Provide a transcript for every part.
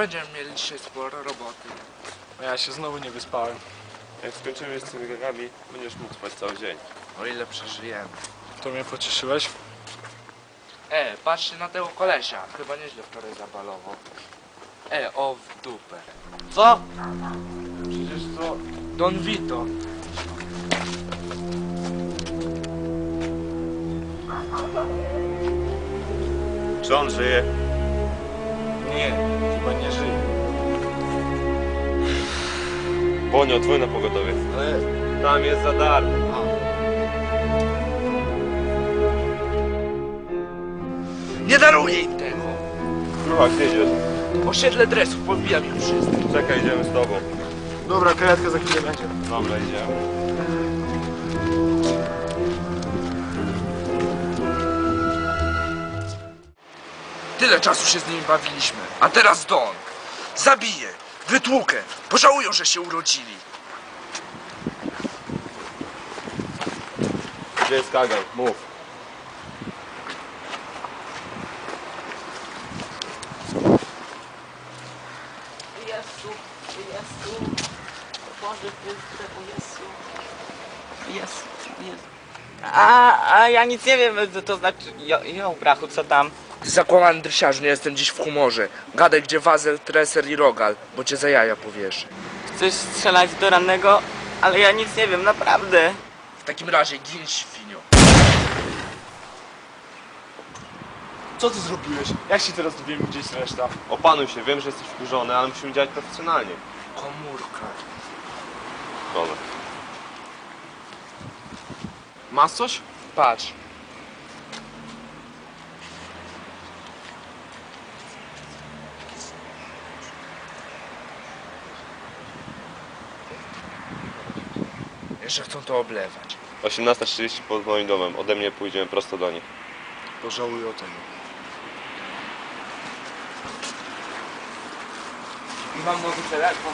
Będziemy mieli dzisiaj sporo roboty. A ja się znowu nie wyspałem. Jak skończymy z tymi gagami, będziesz mógł spać cały dzień. O ile przeżyjemy. To mnie pocieszyłeś? E, patrzcie na tego kolesia. Chyba nieźle wczoraj zabalował. E, o w dupę. Co? Przecież to Don Vito. Czy on żyje? Nie Bonio, dzwoń na pogotowie. Ale Tam jest za darmo. Nie daruję im tego. Krucha, gdzie idziesz? Osiedle dresów, podbijam ich wszystkich. Czekaj, idziemy z tobą. dobra, karetka za chwilę będzie. Dobra, idziemy. Tyle czasu się z nimi bawiliśmy. A teraz Don. Zabiję. Wytłukę. Pożałują, że się urodzili. Gdzie jest kagan? Mów. Jezu, Jezu, Boże Chryste, o Jezu. Jezu, Jezu. A, a ja nic nie wiem, to, to znaczy, jo, jo, brachu, co tam? Zakłamany dresiarz, nie jestem dziś w humorze. Gadaj gdzie Wazel, Treser i Rogal, bo cię za jaja powieszę. Chcesz strzelać do rannego? Ale ja nic nie wiem, naprawdę. W takim razie gin świnio. Co ty zrobiłeś? Jak się teraz dowiemy, gdzie jest reszta? Opanuj się, wiem, że jesteś wkurzony, ale musimy działać profesjonalnie. Komórka. Dobra. Masz coś? Patrz. Jeszcze chcą to oblewać. 18.30 pod moim domem. Ode mnie pójdziemy prosto do nich. Pożałuję o tego. I mam nowy telefon.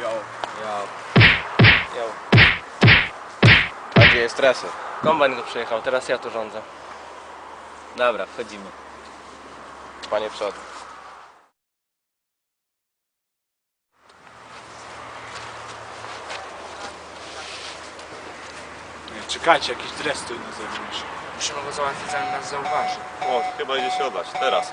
Jo. Ja. Jo. A gdzie jest treser? Kombajn go przejechał, teraz ja tu rządzę. Dobra, wchodzimy. Panie przod. Nie, czekajcie, jakiś dres stoi na zewnątrz. Musimy go załatwić zanim nas zauważy. O, chyba idzie się oblać. Teraz.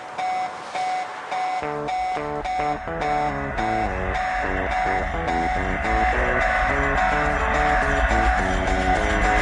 Finding the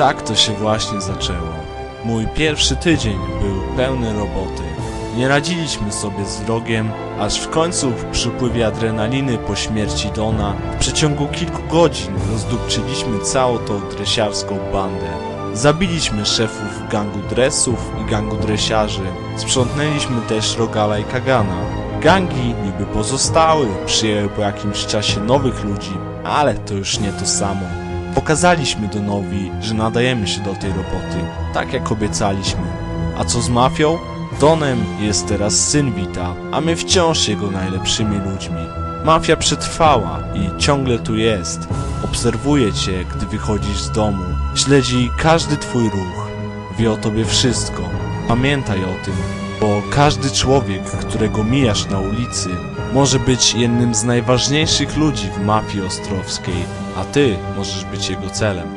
Tak to się właśnie zaczęło. Mój pierwszy tydzień był pełny roboty. Nie radziliśmy sobie z wrogiem, aż w końcu w przypływie adrenaliny po śmierci Dona w przeciągu kilku godzin rozdupczyliśmy całą tą dresiarską bandę. Zabiliśmy szefów gangu dresów i gangu dresiarzy. Sprzątnęliśmy też Rogala i Kagana. Gangi niby pozostały, przyjęły po jakimś czasie nowych ludzi, ale to już nie to samo. Pokazaliśmy Donowi, że nadajemy się do tej roboty, tak jak obiecaliśmy. A co z mafią? Donem jest teraz syn Wita, a my wciąż jego najlepszymi ludźmi. Mafia przetrwała i ciągle tu jest. Obserwuje cię, gdy wychodzisz z domu. Śledzi każdy twój ruch. Wie o tobie wszystko. Pamiętaj o tym, bo każdy człowiek, którego mijasz na ulicy, może być jednym z najważniejszych ludzi w mafii ostrowskiej, a ty możesz być jego celem.